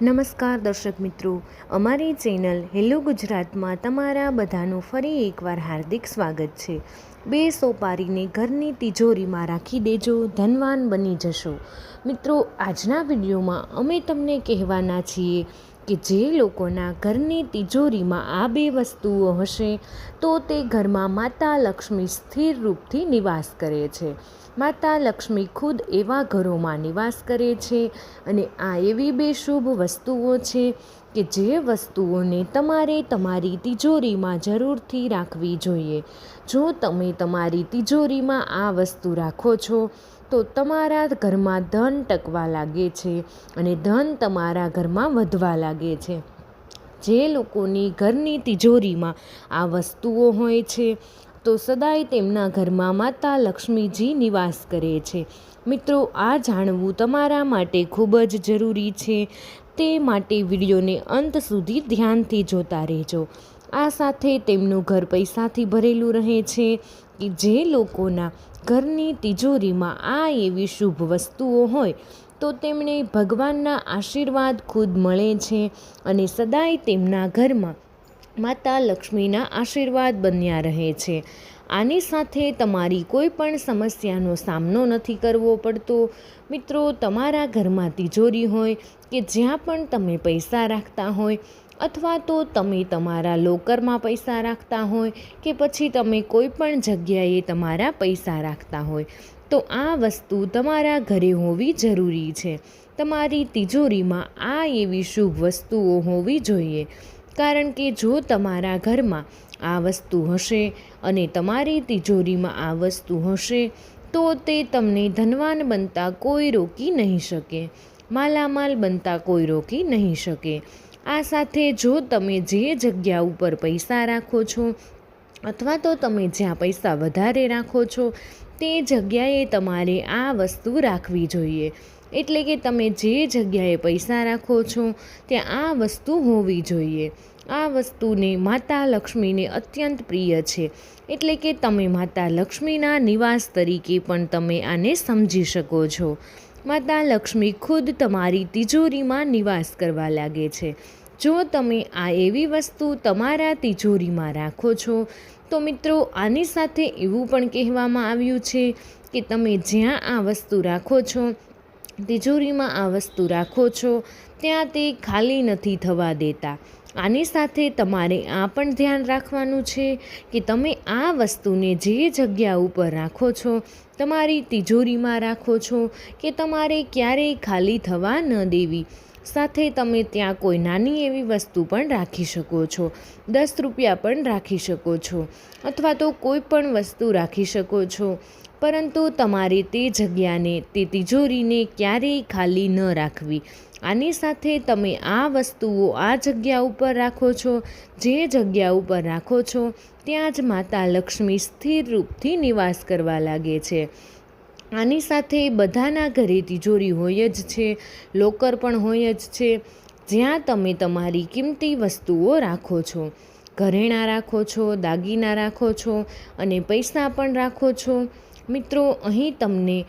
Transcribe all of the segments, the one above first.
નમસ્કાર દર્શક મિત્રો. અમારી ચેનલ હેલો ગુજરાતમાં તમારા બધાનું ફરી એકવાર હાર્દિક સ્વાગત છે. બે સોપારીને ઘરની તિજોરીમાં રાખી દેજો, ધનવાન બની જશો. મિત્રો, આજના વિડીયોમાં અમે તમને કહેવાના છીએ કે જે લોકોના ઘરની તિજોરીમાં આ બે વસ્તુઓ હશે, તો તે ઘરમાં માતા લક્ષ્મી સ્થિર રૂપથી નિવાસ કરે છે. માતા લક્ષ્મી ખુદ એવા ઘરોમાં નિવાસ કરે છે અને આ એવી બે શુભ વસ્તુઓ છે કે જે વસ્તુઓને તમારે તમારી તિજોરીમાં જરૂરથી રાખવી જોઈએ. જો તમે તમારી તિજોરીમાં આ વસ્તુ રાખો છો તો તમારા ઘરમાં ધન ટકવા લાગે છે અને ધન તમારા ઘરમાં વધવા લાગે છે. જે લોકોની ઘરની તિજોરીમાં આ વસ્તુઓ હોય છે, તો સદાય તેમના ઘરમાં માતા લક્ષ્મીજી નિવાસ કરે છે. મિત્રો, આ જાણવું તમારા માટે ખૂબ જ જરૂરી છે. તે માટે વિડીયોને અંત સુધી ધ્યાનથી જોતા રહેજો. આ સાથે તેમનું ઘર પૈસાથી ભરેલું રહે છે કે જે લોકોના ઘરની તિજોરીમાં આ એવી શુભ વસ્તુઓ હોય, તો તેમને ભગવાનના આશીર્વાદ ખુદ મળે છે અને સદાય તેમના ઘરમાં માતા લક્ષ્મીના આશીર્વાદ બન્યા રહે છે. આની સાથે તમારી કોઈ પણ સમસ્યાનો સામનો નથી કરવો પડતો. મિત્રો, તમારા ઘરમાં તિજોરી હોય કે જ્યાં પણ તમે પૈસા રાખતા હોય અથવા તો તમે તમારા લોકરમાં પૈસા રાખતા હોય કે પછી તમે કોઈ પણ જગ્યાએ તમારા પૈસા રાખતા હોય, તો આ વસ્તુ તમારા ઘરે હોવી જરૂરી છે. તમારી તિજોરીમાં આ એવી શુભ વસ્તુઓ હોવી જોઈએ. કારણ કે જો તમારા ઘરમાં આ વસ્તુ હશે અને તમારી તિજોરીમાં આ વસ્તુ હશે, તો તે તમને ધનવાન બનતા કોઈ રોકી નહીં શકે. માલામાલ બનતા કોઈ રોકી નહીં શકે. આ સાથે જો તમે જે જગ્યા ઉપર પૈસા રાખો છો અથવા તો તમે જ્યાં પૈસા વધારે રાખો છો, તે જગ્યાએ તમારે આ વસ્તુ રાખવી જોઈએ. એટલે કે તમે જે જગ્યાએ પૈસા રાખો છો, ત્યાં આ વસ્તુ હોવી જોઈએ. આ વસ્તુને માતા લક્ષ્મીને અત્યંત પ્રિય છે. એટલે કે તમે માતા લક્ષ્મીના નિવાસ તરીકે પણ તમે આને સમજી શકો છો. માતા લક્ષ્મી ખુદ તમારી તિજોરીમાં નિવાસ કરવા લાગે છે. જો તમે આ એવી વસ્તુ તમારા તિજોરીમાં રાખો છો, તો મિત્રો આની સાથે એવું પણ કહેવામાં આવ્યું છે કે તમે જ્યાં આ વસ્તુ રાખો છો, તિજોરીમાં આ વસ્તુ રાખો છો, ત્યાં તે ખાલી નથી થવા દેતા. આની સાથે તમારે આ પણ ધ્યાન રાખવાનું છે કે તમે આ વસ્તુને જે જગ્યા ઉપર રાખો છો, તમારી તિજોરીમાં રાખો છો કે તમારે ક્યારેય ખાલી થવા ન દેવી. સાથે તમે ત્યાં કોઈ નાની એવી વસ્તુ પણ રાખી શકો છો, દસ રૂપિયા પણ રાખી શકો છો અથવા તો કોઈ પણ વસ્તુ રાખી શકો છો. પરંતુ તમારે તે જગ્યાને, તે તિજોરીને ક્યારેય ખાલી ન રાખવી. આની સાથે તમે આ વસ્તુઓ આ જગ્યા ઉપર રાખો છો, જે જગ્યા ઉપર રાખો છો, ત્યાં જ માતા લક્ષ્મી સ્થિર રૂપથી નિવાસ કરવા લાગે છે. આની સાથે બધાના ઘરે તિજોરી હોય જ છે, લોકર પણ હોય જ છે, જ્યાં તમે તમારી કિંમતી વસ્તુઓ રાખો છો. ઘરેણાં રાખો છો, દાગીના રાખો છો અને પૈસા પણ રાખો છો. મિત્રો, અહીં તમને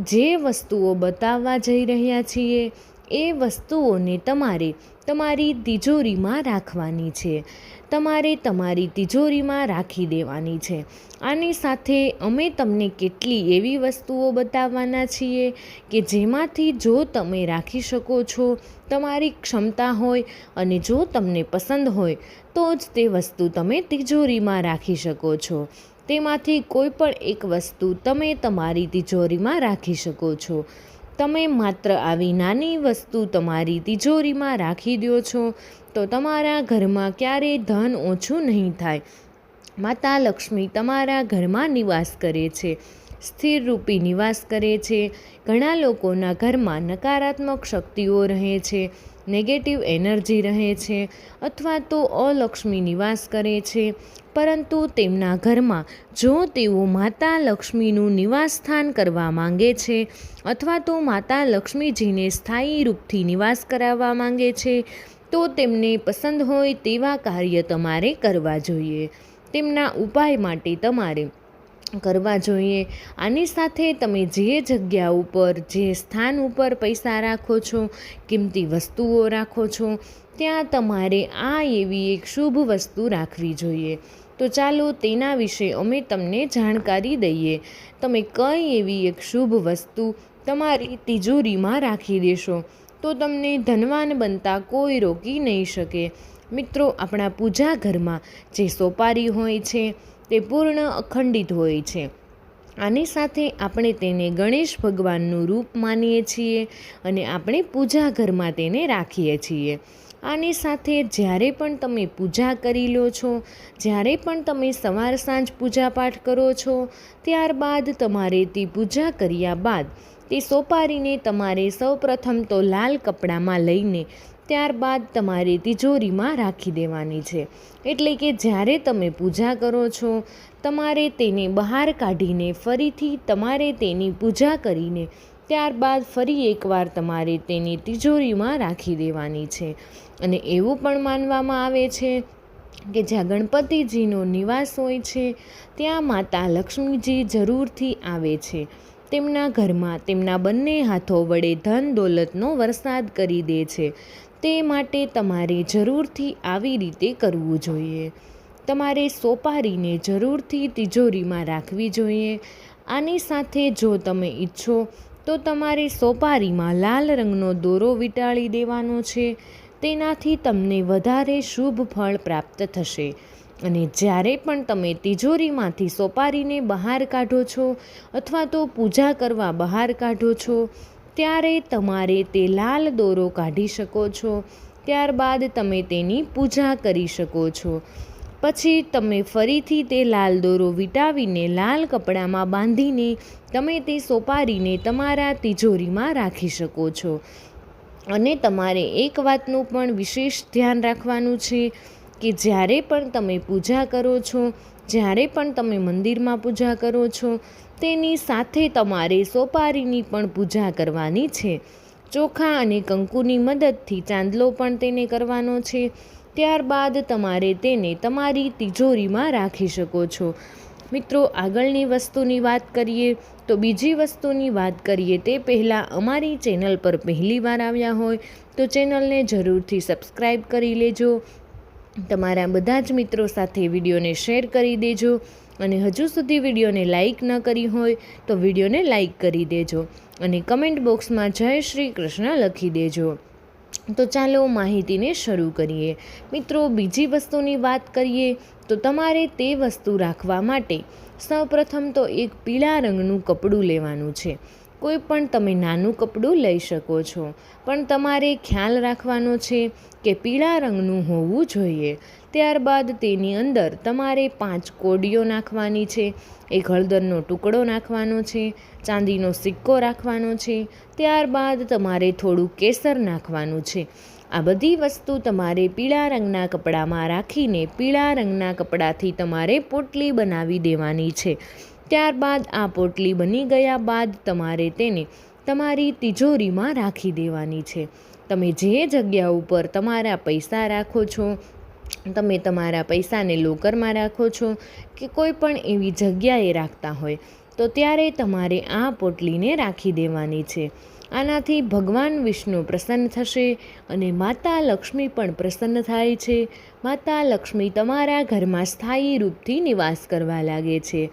જે વસ્તુઓ બતાવવા જઈ રહ્યા છીએ એ વસ્તુઓને તમારે તમારી તિજોરીમાં રાખવાની છે. તમારે તમારી તિજોરીમાં રાખી દેવાની છે. આની સાથે અમે તમને કેટલી એવી વસ્તુઓ બતાવવાના છીએ કે જેમાંથી જો તમે રાખી શકો છો, તમારી ક્ષમતા હોય અને જો તમને પસંદ હોય, તો જ તે વસ્તુ તમે તિજોરીમાં રાખી શકો છો. તેમાંથી કોઈ પણ એક વસ્તુ તમે તમારી તિજોરીમાં રાખી શકો છો. તમે માત્ર આવી નાની વસ્તુ તમારી તિજોરીમાં રાખી દો છો, તો તમારા ઘરમાં ક્યારેય ધન ઓછું નહીં થાય. માતા લક્ષ્મી તમારા ઘરમાં નિવાસ કરે છે, સ્થિર રૂપી નિવાસ કરે છે, ઘણા લોકોના ઘરમાં નકારાત્મક શક્તિઓ રહે છે નેગેટિવ એનર્જી રહે છે, અથવા તો અલક્ષ્મી નિવાસ કરે છે. પરંતુ તેમના ઘરમાં જો તેઓ માતા લક્ષ્મીનું નિવાસસ્થાન કરવા માંગે છે અથવા તો માતા લક્ષ્મીજીને સ્થાયી રૂપથી નિવાસ કરાવવા માંગે છે, તો તેમને પસંદ હોય તેવા કાર્ય તમારે કરવા જોઈએ. તેમના ઉપાય માટે તમારે કરવા જોઈએ. આની સાથે તમે જે જગ્યા ઉપર, જે સ્થાન ઉપર પૈસા રાખો છો, કિંમતી વસ્તુઓ રાખો છો ત્યાં તમારે આ એવી એક શુભ વસ્તુ રાખવી જોઈએ. તો ચાલો તેના વિશે અમે તમને જાણકારી દઈએ. તમે કઈ એવી એક શુભ વસ્તુ તમારી તિજોરીમાં રાખી દેશો? તો તમને ધનવાન બનતા કોઈ રોકી નહીં શકે. મિત્રો, આપણા પૂજા ઘરમાં જે સોપારી હોય છે, તે પૂર્ણ અખંડિત હોય છે. આની સાથે આપણે તેને ગણેશ ભગવાનનું રૂપ માનીએ છીએ અને આપણે પૂજા ઘરમાં તેને રાખીએ છીએ. આની સાથે જ્યારે પણ તમે પૂજા કરી લો છો, જ્યારે પણ તમે સવાર સાંજ પૂજાપાઠ કરો છો, ત્યારબાદ તમારે તે પૂજા કર્યા બાદ તે સોપારીને તમારે સૌપ્રથમ તો લાલ કપડામાં લઈને ત્યારબાદ તમારે તિજોરીમાં રાખી દેવાની છે. એટલે કે જ્યારે તમે પૂજા કરો છો, તમારે તેને બહાર કાઢીને ફરીથી તમારે તેની પૂજા કરીને ત્યારબાદ ફરી એકવાર તમારે તેની તિજોરીમાં રાખી દેવાની છે. અને એવું પણ માનવામાં આવે છે કે જ્યાં ગણપતિજીનો નિવાસ હોય છે, ત્યાં માતા લક્ષ્મીજી જરૂરથી આવે છે. તેમના ઘરમાં તેમના બંને હાથો વડે ધન દોલતનો વરસાદ કરી દે છે. તે માટે તમારે જરૂરથી આવી રીતે કરવું જોઈએ. તમારે સોપારીને જરૂરથી તિજોરીમાં રાખવી જોઈએ. આની સાથે જો તમે ઈચ્છો તો તમારે સોપારીમાં લાલ રંગનો દોરો વીંટાળી દેવાનો છે. તેનાથી તમને વધારે શુભ ફળ પ્રાપ્ત થશે. અને જ્યારે પણ તમે તિજોરીમાંથી સોપારીને બહાર કાઢો છો અથવા તો પૂજા કરવા બહાર કાઢો છો, ત્યારે તમારે તે લાલ દોરો કાઢી શકો છો. ત્યારબાદ તમે તેની પૂજા કરી શકો છો. પછી તમે ફરીથી તે લાલ દોરો વિટાવીને લાલ કપડામાં બાંધીને તમે તે સોપારીને તમારા તિજોરીમાં રાખી શકો છો. અને તમારે એક વાતનું પણ વિશેષ ધ્યાન રાખવાનું છે કે જ્યારે પણ તમે પૂજા કરો છો, જ્યારે પણ તમે મંદિરમાં પૂજા કરો છો, તેની સાથે તમારે સોપારીની પણ પૂજા કરવાની છે. ચોખા અને કંકુની મદદથી ચાંદલો પણ તેને કરવાનો છે. ત્યારબાદ તમારે તેને તમારી તિજોરીમાં રાખી શકો છો. મિત્રો, આગળની વસ્તુની વાત કરીએ તો બીજી વસ્તુની વાત કરીએ તે પહેલાં અમારી ચેનલ પર પહેલી વાર આવ્યા હોય તો ચેનલને જરૂરથી સબસ્ક્રાઈબ કરી લેજો. તમારા બધા જ મિત્રો સાથે વિડીયોને શેર કરી દેજો અને હજુ સુધી વિડીયોને લાઇક ન કરી હોય તો વિડીયોને લાઇક કરી દેજો અને કમેન્ટ બોક્સમાં જય શ્રી કૃષ્ણ લખી દેજો. તો ચાલો માહિતીને શરૂ કરીએ. મિત્રો, બીજી વસ્તુની વાત કરીએ તો તમારે તે વસ્તુ રાખવા માટે સૌપ્રથમ તો એક પીળા રંગનું કપડું લેવાનું છે. કોઈ પણ તમે નાનું કપડું લઈ શકો છો. પણ તમારે ખ્યાલ રાખવાનો છે કે પીળા રંગનું હોવું જોઈએ. ત્યારબાદ તેની અંદર તમારે પાંચ કોડીઓ નાખવાની છે. એક હળદરનો ટુકડો નાખવાનો છે. ચાંદીનો સિક્કો રાખવાનો છે. ત્યારબાદ તમારે થોડું કેસર નાખવાનું છે. આ બધી વસ્તુ તમારે પીળા રંગના કપડામાં રાખીને પીળા રંગના કપડાથી તમારે પોટલી બનાવી દેવાની છે. ત્યારબાદ આ પોટલી બની ગયા બાદ તમારે તેને તમારી તિજોરીમાં રાખી દેવાની છે. તમે જે જગ્યા ઉપર તમારા પૈસા રાખો છો, તમે તમારા પૈસાને લોકરમાં રાખો છો કે કોઈ પણ એવી જગ્યાએ રાખતા હોય, તો ત્યારે તમારે આ પોટલીને રાખી દેવાની છે. આનાથી ભગવાન વિષ્ણુ પ્રસન્ન થશે અને માતા લક્ષ્મી પણ પ્રસન્ન થાય છે. માતા લક્ષ્મી તમારા ઘરમાં સ્થાયી રૂપથી નિવાસ કરવા લાગે છે.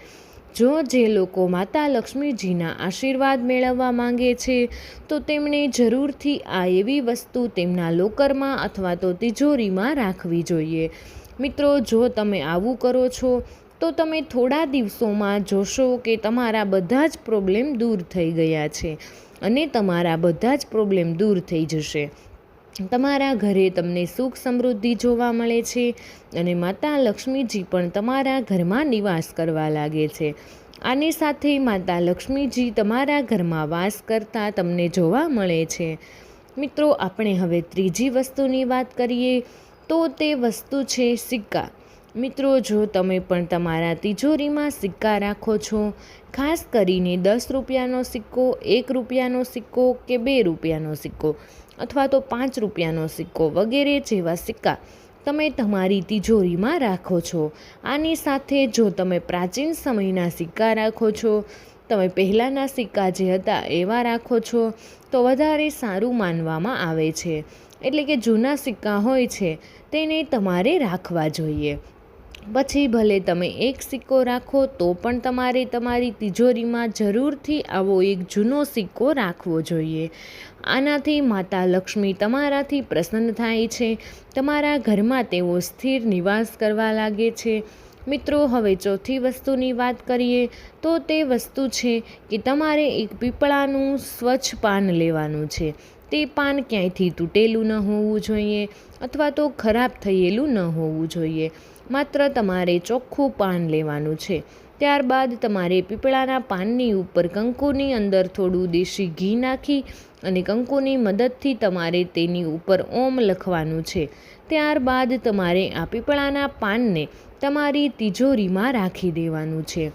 જો જે લોકો માતા લક્ષ્મીજીના આશીર્વાદ મેળવવા માંગે છે, તો તેમણે જરૂરથી આ એવી વસ્તુ તેમના લોકરમાં અથવા તો તિજોરીમાં રાખવી જોઈએ. મિત્રો, જો તમે આવું કરો છો, તો તમે થોડા દિવસોમાં જોશો કે તમારા બધા જ પ્રોબ્લેમ દૂર થઈ ગયા છે. અને તમારા બધા જ પ્રોબ્લેમ દૂર થઈ જશે. તમારા ઘરે તમને સુખ સમૃદ્ધિ જોવા મળે છે અને માતા લક્ષ્મીજી પણ તમારા ઘરમાં નિવાસ કરવા લાગે છે. આની સાથે માતા લક્ષ્મીજી તમારા ઘરમાં વાસ કરતા તમને જોવા મળે છે. મિત્રો, આપણે હવે ત્રીજી વસ્તુની વાત કરીએ તો તે વસ્તુ છે સિક્કા. મિત્રો, જો તમે પણ તમારા તિજોરીમાં સિક્કા રાખો છો, ખાસ કરીને દસ રૂપિયાનો સિક્કો, એક રૂપિયાનો સિક્કો કે બે રૂપિયાનો સિક્કો અથવા તો પાંચ રૂપિયાનો સિક્કો વગેરે જેવા સિક્કા તમે તમારી તિજોરીમાં રાખો છો. આની સાથે જો તમે પ્રાચીન સમયના સિક્કા રાખો છો, તમે પહેલાંના સિક્કા જે હતા એવા રાખો છો, તો વધારે સારું માનવામાં આવે છે. એટલે કે જૂના સિક્કા હોય છે, તેને તમારે રાખવા જોઈએ. પછી ભલે તમે એક સિક્કો રાખો, તો પણ તમારે તમારી તિજોરીમાં જરૂરથી આવો એક જૂનો સિક્કો રાખવો જોઈએ. આનાથી માતા લક્ષ્મી તમારાથી પ્રસન્ન થાય છે. તમારા ઘરમાં તેઓ સ્થિર નિવાસ કરવા લાગે છે. મિત્રો, હવે ચોથી વસ્તુની વાત કરીએ, તો તે વસ્તુ છે કે તમારે એક પીપળાનું સ્વચ્છ પાન લેવાનું છે. તે પાન ક્યાંયથી તૂટેલું ન હોવું જોઈએ અથવા તો ખરાબ થયેલું ન હોવું જોઈએ. માત્ર તમારે ચોખ્ખું પાન લેવાનું છે. ત્યારબાદ તમારે પીપળાના પાનની ઉપર કંકુની અંદર થોડું દેશી ઘી નાખી અને કંકુની મદદથી તમારે તેની ઉપર ઓમ લખવાનું છે. ત્યારબાદ તમારે આ પીપળાના પાનને તમારી તિજોરીમાં રાખી દેવાનું છે.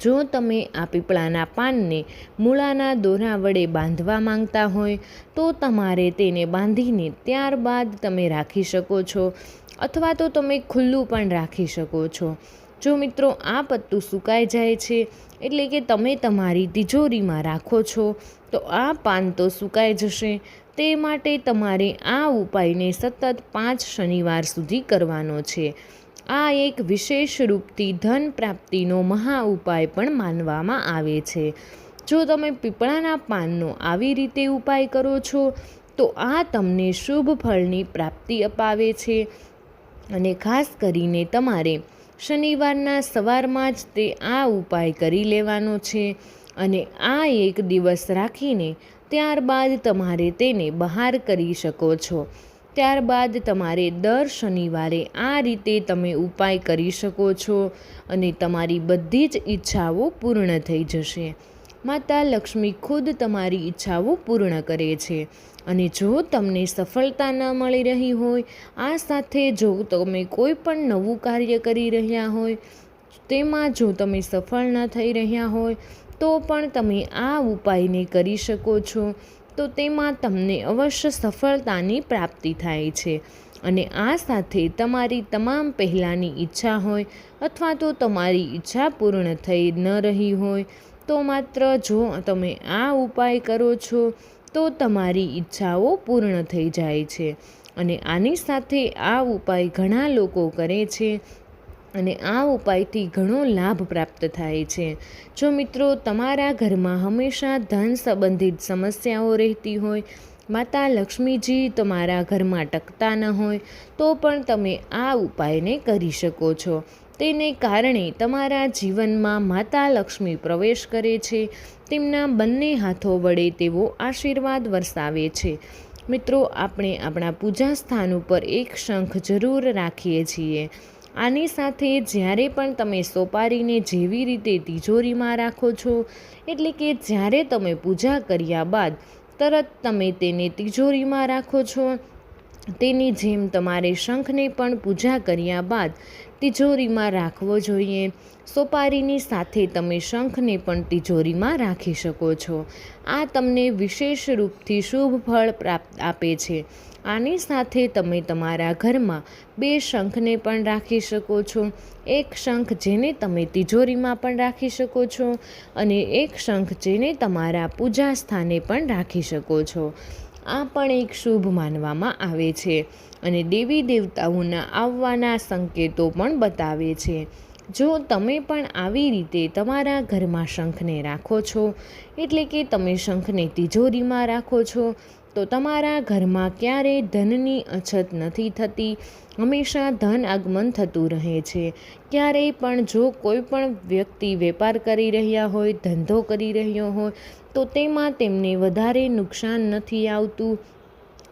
જો તમે આ પીપળાના પાનને મૂળાના દોરા વડે બાંધવા માંગતા હોય, તો તમારે તેને બાંધીને ત્યારબાદ તમે રાખી શકો છો, અથવા તો તમે ખુલ્લું પણ રાખી શકો છો. જો મિત્રો, આ પત્તું સુકાઈ જાય છે, એટલે કે તમે તમારી તિજોરીમાં રાખો છો, તો આ પાન તો સુકાઈ જશે. તે માટે તમારે આ ઉપાયને સતત પાંચ શનિવાર સુધી કરવાનો છે. આ એક વિશેષ રૂપથી ધન પ્રાપ્તિનો મહા ઉપાય પણ માનવામાં આવે છે. જો તમે પીપળાના પાનનો આવી રીતે ઉપાય કરો છો, તો આ તમને શુભ ફળની પ્રાપ્તિ અપાવે છે. અને ખાસ કરીને તમારે શનિવારના સવારમાં જ તે આ ઉપાય કરી લેવાનો છે. અને આ એક દિવસ રાખીને ત્યારબાદ તમારે તેને બહાર કરી શકો છો. ત્યારબાદ તમારે દર શનિવારે આ રીતે તમે ઉપાય કરી શકો છો અને તમારી બધી જ ઈચ્છાઓ પૂર્ણ થઈ જશે. માતા લક્ષ્મી ખુદ તમારી ઈચ્છાઓ પૂર્ણ કરે છે અને જો તમને સફળતા ન મળી રહી હોય, આ સાથે જો તમે કોઈ પણ નવું કાર્ય કરી રહ્યા હોય, તેમાં જો તમે સફળ ન થઈ રહ્યા હોય, તો પણ તમે આ ઉપાયને કરી શકો છો. તો તેમાં તમને અવશ્ય સફળતાની પ્રાપ્તિ થાય છે. અને આ સાથે તમારી તમામ પહેલાંની ઈચ્છા હોય અથવા તો તમારી ઈચ્છા પૂર્ણ થઈ ન રહી હોય, તો માત્ર જો તમે આ ઉપાય કરો છો, તો તમારી ઈચ્છાઓ પૂર્ણ થઈ જાય છે. અને આની સાથે આ ઉપાય ઘણા લોકો કરે છે અને આ ઉપાયથી ઘણો લાભ પ્રાપ્ત થાય છે. જો મિત્રો, તમારા ઘરમાં હંમેશા ધન સંબંધિત સમસ્યાઓ રહેતી હોય, માતા લક્ષ્મીજી તમારા ઘરમાં ટકતા ન હોય, તો પણ તમે આ ઉપાયને કરી શકો છો. તેને કારણે તમારા જીવનમાં માતા લક્ષ્મી પ્રવેશ કરે છે, તેમના બંને હાથો વડે તેવો આશીર્વાદ વરસાવે છે. મિત્રો, આપણે આપણા પૂજા સ્થાન ઉપર એક શંખ જરૂર રાખીએ છીએ. આની સાથે જ્યારે પણ તમે સોપારીને જેવી રીતે તિજોરીમાં રાખો છો, એટલે કે જ્યારે તમે પૂજા કર્યા બાદ તરત તમે તેને તિજોરીમાં રાખો છો, તેની જેમ તમારે શંખને પણ પૂજા કર્યા બાદ તિજોરીમાં રાખવો જોઈએ. સોપારીની સાથે તમે શંખને પણ તિજોરીમાં રાખી શકો છો. આ તમને વિશેષ રૂપથી શુભ ફળ પ્રાપ્ત આપે છે. આની સાથે તમે તમારા ઘરમાં બે શંખને પણ રાખી શકો છો. એક શંખ જેને તમે તિજોરીમાં પણ રાખી શકો છો અને એક શંખ જેને તમારા પૂજા સ્થાને પણ રાખી શકો છો. આ પણ એક શુભ માનવામાં આવે છે અને દેવી દેવતાઓના આવવાના સંકેતો પણ બતાવે છે. જો તમે પણ આવી રીતે તમારા ઘરમાં શંખને રાખો છો, એટલે કે તમે શંખને તિજોરીમાં રાખો છો તો તમારા ઘરમાં ક્યારેય ધનની અછત નથી થતી? હંમેશા ધન આગમન થતું રહે છે. ક્યારેય પણ જો કોઈ પણ વ્યક્તિ વેપાર કરી રહ્યા હોય, ધંધો કરી રહ્યો હોય, તો તેમાં તેમને વધારે નુકસાન નથી આવતું.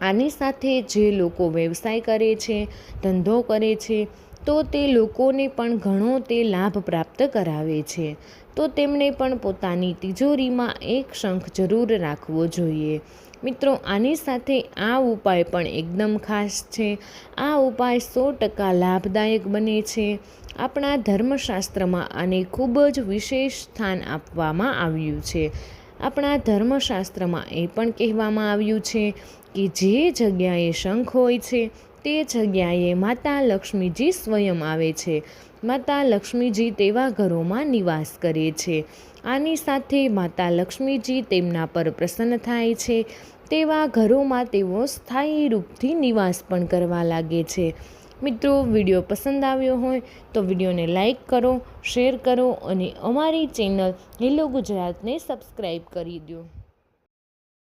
આની સાથે જે લોકો વ્યવસાય કરે છે, ધંધો કરે છે, તો તે લોકોને પણ ઘણો તે લાભ પ્રાપ્ત કરાવે છે. તો તેમણે પણ પોતાની તિજોરીમાં એક શંખ જરૂર રાખવો જોઈએ. મિત્રો, આની સાથે આ ઉપાય પણ એકદમ ખાસ છે. આ ઉપાય સો ટકા લાભદાયક બને છે. આપણા ધર્મશાસ્ત્રમાં આને ખૂબ જ વિશેષ સ્થાન આપવામાં આવ્યું છે. આપણા ધર્મશાસ્ત્રમાં એ પણ કહેવામાં આવ્યું છે કે જે જગ્યાએ શંખ હોય છે તે જગ્યાએ માતા લક્ષ્મીજી સ્વયં આવે છે. માતા લક્ષ્મીજી તેવા ઘરોમાં નિવાસ કરે છે. આની સાથે માતા લક્ષ્મીજી તેમના પર પ્રસન્ન થાય છે. તેવા ઘરોમાં તેઓ સ્થાયી રૂપથી નિવાસ પણ કરવા લાગે છે. મિત્રો, વીડિયો પસંદ આવ્યો હોય તો વિડીયોને લાઈક કરો, શેર કરો અને અમારી ચેનલ હેલો ગુજરાતને સબસ્ક્રાઈબ કરી દો